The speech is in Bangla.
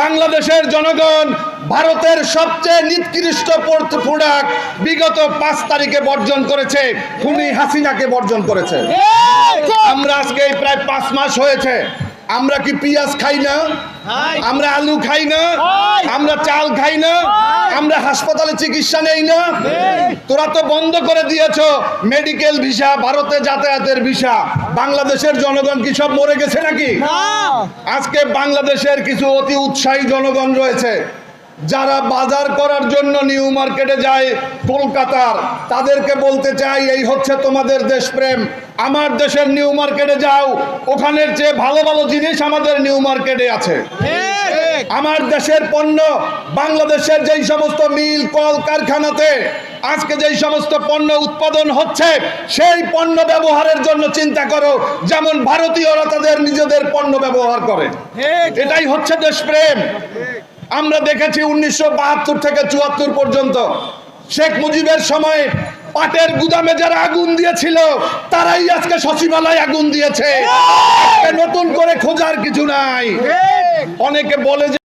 বাংলাদেশের জনগণ ভারতের সবচেয়ে নিকৃষ্ট প্রোডাক্ট বিগত পাঁচ তারিখে বর্জন করেছে। খুনি হাসিনাকে বর্জন করেছে। আমরা আজকে প্রায় পাঁচ মাস হয়েছে। আমরা কি পিঁয়াজ খাই না? আমরা আলু খাই না? আমরা চাল খাই না? আমরা হাসপাতালে চিকিৎসা নেই না? তোরা তো বন্ধ করে দিয়েছ মেডিকেল ভিসা ভারতে যাতায়াতের ভিসা। বাংলাদেশের জনগণ কি সব মরে গেছে নাকি? আজকে বাংলাদেশের কিছু অতি উৎসাহী জনগণ রয়েছে। যারা বাজার করার জন্য নিউ মার্কেটে যায় কলকাতার, তাদেরকে বলতে চাই, এই হচ্ছে তোমাদের দেশপ্রেম। আমার দেশের নিউ মার্কেটে যাও, ওখানের চেয়ে ভালো ভালো জিনিস আমাদের নিউ মার্কেটে আছে। আমার দেশের পণ্য, বাংলাদেশের যেই সমস্ত মিল, কল, কারখানাতে আজকে যেই সমস্ত পণ্য উৎপাদন হচ্ছে, সেই পণ্য ব্যবহারের জন্য চিন্তা করো, যেমন ভারতীয়রা তাদের নিজেদের পণ্য ব্যবহার করে। এটাই হচ্ছে দেশপ্রেম। আমরা দেখেছি উনিশশো বাহাত্তর থেকে চুয়াত্তর পর্যন্ত। শেখ মুজিবের সময় পাটের গুদামে যারা আগুন দিয়েছিল তারাই আজকে সচিবালয় আগুন দিয়েছে। নতুন করে খোঁজার কিছু নাই। অনেকে বলে যে